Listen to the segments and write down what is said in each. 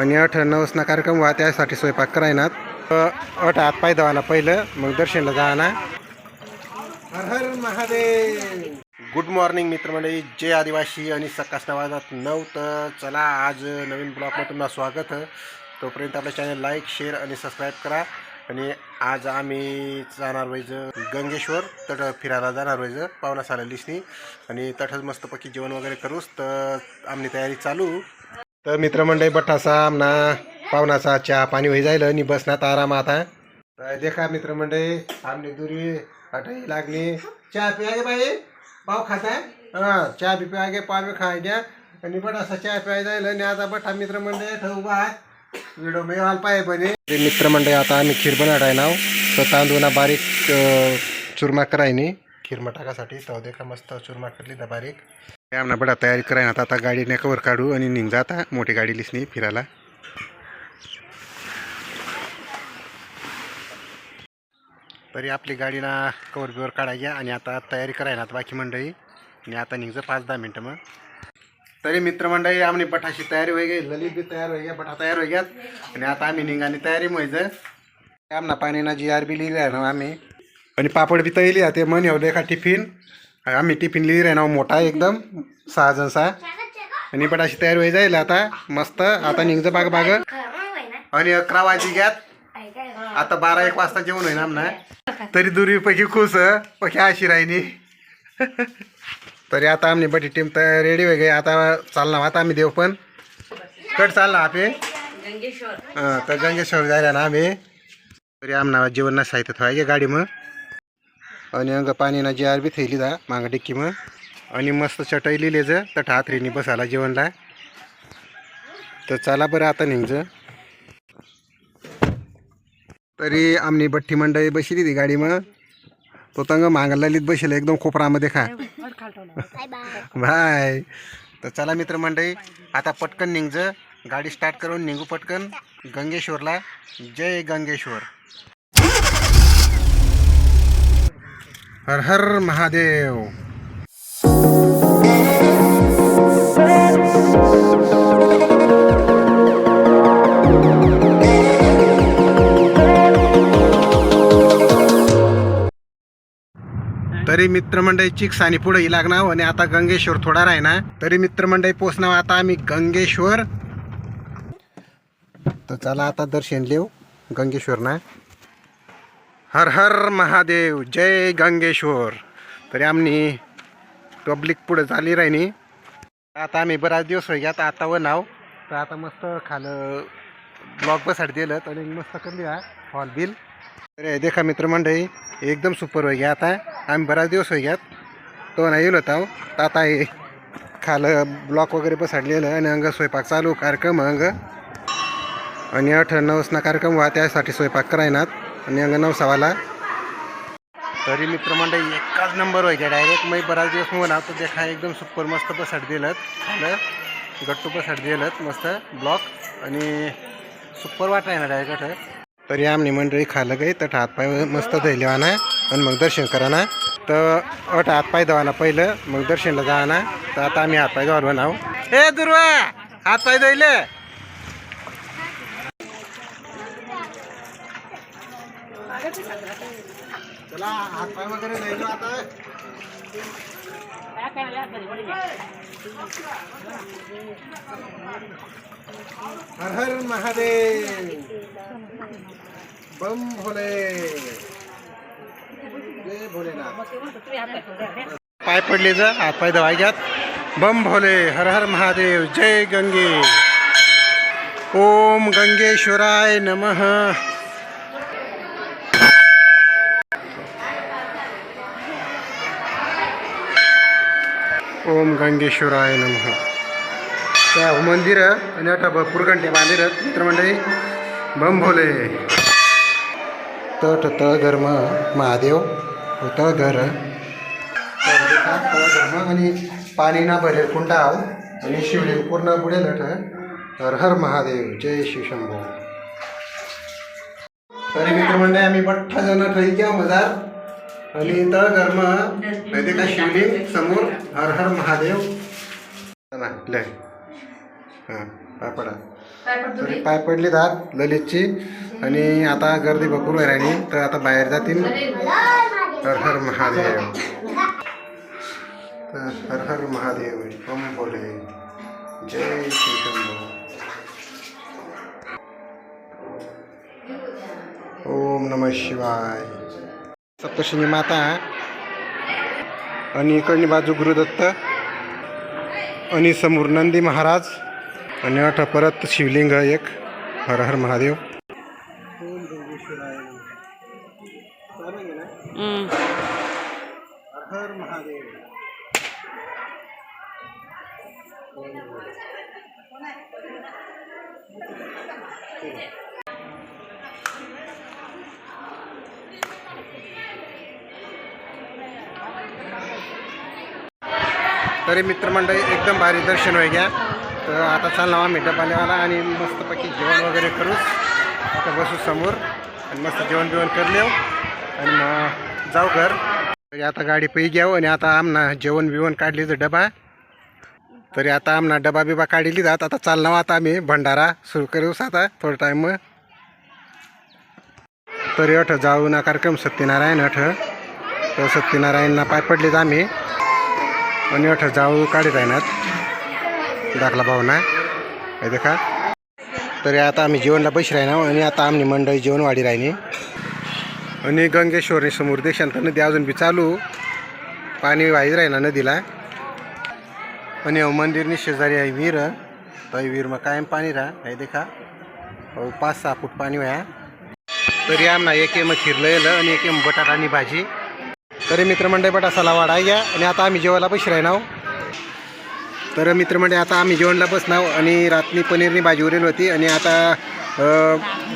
आणि अठ नवसना कार्यक्रम व्हा त्यासाठी स्वयंपाक करायनात. अ, अठ हात पाय दवाना पहिलं मग दर्शनला जाना हर हर महादेव. गुड मॉर्निंग मित्रमंडळी. जय आदिवासी आणि सकाळच्या वाजत नऊ तर चला आज नवीन ब्लॉगमध्ये तुम्हाला स्वागत. तोपर्यंत आपलं चॅनल लाईक शेअर आणि सबस्क्राईब करा. आणि आज आम्ही जाणार व्हायचं गंगेश्वर तट फिरायला जाणार व्हायचं पाहुणा साला लिसनी आणि तटच मस्तपैकी जेवण वगैरे करूच तर आम्ही तयारी चालू. तर मित्रमंडळी बठासा आमना पाहुणाचा चहा पाणी होई जाईल आणि बसण्यात आराम आता. तर देखा मित्रमंडळी आमने दुरी हटाई लागली. चहा पिया बाई पाव खाताय? हां चहा बी पिया गे पाव बी खाय द्या. आणि बटासा चहा प्याय जाईल आणि आता बठा मित्रमंडळी इथं उभा आहे. व्हिडिओ मी वाल पाय पण मित्रमंडळी आता आम्ही खीर बनाडाय नाव. तर तांदूळना बारीक चुरमा करायनी खीर मटाकासाठी. तर देखा मस्त चुरमा करली तर बारीक. आमना बडा तयारी करायना. आता आता गाडीने कवर काढू आणि निघ जाता मोठी गाडी लिसनी फिरायला. तरी आपली गाडीला कवर बिवर काढायच्या आणि आता तयारी करायला आता बाकी मंडळी. आणि आता निघचं पाच दहा मिनटं मग. तरी मित्रमंडळी आम्ही बठाशी तयारी होई गई ललित बी तयार होई गया बठा तयार होई गयात. आणि आता आम्ही निघाने तयारी व्हायचं आमना पाणीना जी आर बी लिहिली आहे ना आम्ही. आणि पापड बी तैली आहे ते मन एवढं एका टिफिन. आम्ही टिफिन लिहिली आहे ना मोठा एकदम. सहा जण सहा. आणि बटाशी तयार होई जाईल आता. मस्त. आता निघचं बाग बाग. आणि अकरा वाजी घ्यात आता बारा एक वाजता जेवण होईन आमना तरी दुरीपैकी खुश पक्या अशी राहिनी तरी आता आमनी बटी टीम तर रेडी गई. आता चालना आता आम्ही देव पण. कट चालना आपे. हां तर गंगेश्वर जायला ना आम्ही. तरी आमना जेवण साहित्य थोडा गाडी मग. आणि अंग पाणीना जी आरबी थैली जा माग डिक्की मग आणि मस्त चटई लिहिले ज तर हातरीनी बसायला जेवणला. तर चला बरं आता निघचं तरी आमनी भट्टी मंडळी बसली ती गाडी मग तो तंग मागं ललित बसेल एकदम कोपरामध्ये खा. बाय. तर चला मित्र मंडळी आता पटकन निघज. गाडी स्टार्ट करून निघू पटकन. गंगेश्वरला. जय गंगेश्वर. हर हर महादेव। तरी मित्रमंडळी चिक्स आणि पुढे ही लागणार आणि आता गंगेश्वर थोडा राही ना तरी मित्रमंडळी पोचणार आता आम्ही गंगेश्वर. तर चला आता दर्शन लेऊ गंगेश्वर ना हर हर महादेव जय गंगेश्वर. तरी आम्ही पब्लिक पुढं झाली राहिनी आता आम्ही बराच दिवस होई आता आता व नाव. तर आता मस्त खालं ब्लॉक बसाड दिलं आणि मस्त करली हॉल बिल तर देखा मित्रमंडळी एकदम सुपर होई गया आता. आम्ही बराच दिवस होई घ्यात. तो नाही येलो होता हो. तर आता हे खालं ब्लॉक वगैरे बसाडलेलं आणि अंग स्वयंपाक चालू कार्यक्रम अंग. आणि अठ नवसना कार्यक्रम व्हा त्यासाठी स्वयंपाक करायनात. आणि अंग नवसावाला तरी मित्र मंडळी एकाच नंबर होय डायरेक्ट मी बराच दिवस मग ना तर देखा एकदम सुपर मस्त पसाट दिलं खालं गट्टू पसट दिलं मस्त. ब्लॉक आणि सुपर वाट आहे ना डायरेक्ट तरी आम्ही मंडळी खालं गई तर हातपाय मस्त धैले ना आणि मग दर्शन करा ना तर अट हातपाय धवाना पहिलं मग दर्शनला जा ना तर आता आम्ही हातपाय धवार बनाव ए दुर्वा! हातपाय धुले चला हातपाय वगैरे आता. हर हर महादेव. बम भोले. जय भोलेनाथ. पाय पडले जा हात पाय धवाय घ्यात. बम भोले हर हर महादेव जय गंगे. ओम गंगेश्वराय नमः. ओम गंगेश्वराय नमः। त्या मंदिर आणि आता भरपूर घंटे बांधीर मित्रमंडळी. बम भोले तट त धर्म महादेव तळघर धर्म आणि पाणी ना भरेल कुंडाव आणि शिवलिंग पूर्ण बुडेल हर हर महादेव जय शिवशंभो तरी मित्रमंडळी आम्ही बठ्ठा जण ठरी घ्या मजार. आणि तळघर म माहिती का शिवलिंग समोर हर हर महादेव. ना लय हां पापडा काय पडतो तरी पाय पडली दात ललितची. आणि आता गर्दी भरपूर आहे राहिली तर आता बाहेर जातील. हर हर महादेव. तर हर हर महादेव ओम बोले. जय श्री ओम नम शिवाय. सप्तशृंगी माता आणि इकडनी बाजू गुरुदत्त. आणि समोर नंदी महाराज. आणि अठ परत शिवलिंग एक. हर हर महादेव. हर महादेव. तरी मित्रमंडळी एकदम भारी दर्शन होई घ्या. तर आता चालला आम्ही डबाल्यावाला आणि मस्तपैकी जेवण वगैरे करूच. आता बसू समोर आणि मस्त जेवण बिवण कर लेऊ आणि मग जाऊ घर. तरी आता गाडी पै घ्यावं आणि आता आमना जेवण बिवण काढली तर डबा. तरी आता आमना डबा बिबा काढली जात. आता चालला आता आम्ही भंडारा सुरू करूच आता थोडं टाईम मग. तरी अठ जाऊ ना कार्यक्रम सत्यनारायण अठ. तर सत्यनारायणना पाय पडलेत आम्ही. आणि अठरा जाऊ काढत आहे ना. दाखला भावना हे देखा. तरी आता आम्ही जेवणला पैसे राहणार आणि आता आम्ही मंडळी जेवण वाढी राहिनी आणि गंगेश्वरने समोर देशांत नदी अजून बी चालू. पाणी वाहीत राहिना नदीला. आणि हो मंदिरनी शेजारी आहे विहीर. तर विहीर मग कायम पाणी राहा. हे देखा. हो, पाच सहा फूट पाणी व्हाया तरी आमना एक एम खिरलं आणि एक एम बटाटा आणि भाजी. तरी मित्रमंडळी बटासाला वाढाय घ्या आणि आता आम्ही जेवायला पैसे राहणार तर मित्रमंडळी आता आम्ही जेवणला बसणार आणि रात्री पनीरनी भाजी उरेल होती. आणि आता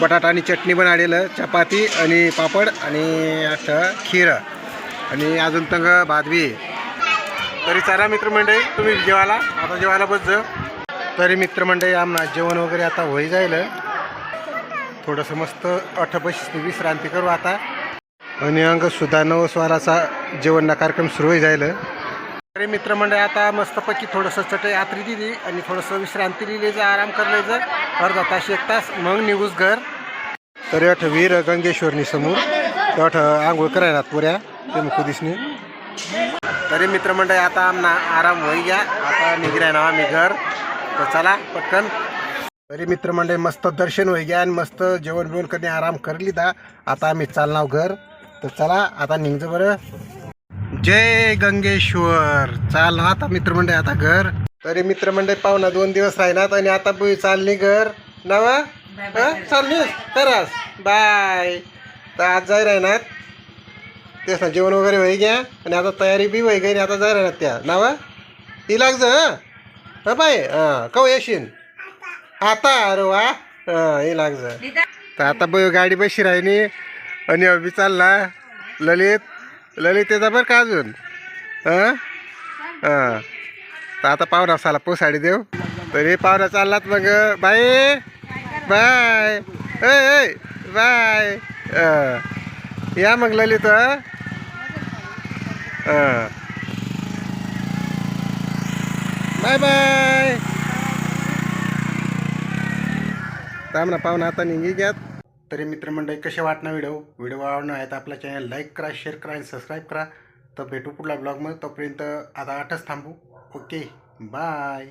बटाटा आणि चटणी पण आलेलं चपाती आणि पापड आणि आता खीर. आणि अजून तंग भातबी तरी चला मित्रमंडळी तुम्ही जेवायला. आता जेवायला बस जा तरी मित्रमंडळी आम्हाला जेवण वगैरे आता होई जाईल थोडंसं मस्त अठबशी विश्रांती करू आता. आणि अंग सुद्धा नवस्वाराचा जेवणना कार्यक्रम सुरू होई जाईल अरे मित्रमंडळ आता मस्तपैकी थोडंसं चटई आत्री दिली आणि थोडंसं विश्रांती लिहिली जा आराम करले अर्धा तास एक तास मग निघूस घर. तरी अठ वीर गंगेश्वरनी समोर अठ आंघोळ करायला पुऱ्या ते मुख दिसणे. तरी मित्रमंडळ आता आमना आराम होई घ्या आता निघराय ना आम्ही घर. तर चला पटकन. तरी मित्रमंडळी मस्त दर्शन होई घ्या आणि मस्त जेवण बिवण करणे आराम करली दा आता आम्ही चालणार घर. तर चला आता निघतो बरं. जय गंगेश्वर. चाल आता मित्रमंडळ आता घर. तरी मित्रमंडळ पाहुणा दोन दिवस राहणार आणि आता चालली घर. नवा? चालली तरस बाय. तर आज जाय राहणार. तेच ना जेवण वगैरे होई घ्या. आणि आता तयारी बी होई गई आता जाय राहणार त्या. नावा? ती लागज हा? बाय. हां कव येशील? आता अरे वा. हां हे लागज. तर आता गाडी बशी राहिली. आणि अभि चालला. ललित ललित त्याचा बरं का अजून? हां? हां. तर आता पाहुणा साला पोसाडी देव तरी पाहुणा चाललात मग. बाय. बाय ऐ बाय. या मग ललित हां. Bye bye. ना पाहुणा आता निघी घ्यात. तरी मित्रमंडळी कसे वाटणार व्हिडिओ? व्हिडिओ आवडणार आहे तर आपला चॅनल लाईक करा शेअर करा आणि सबस्क्राईब करा. तर भेटू पुढला ब्लॉगमध्ये तोपर्यंत आता आठच थांबू. Okay bye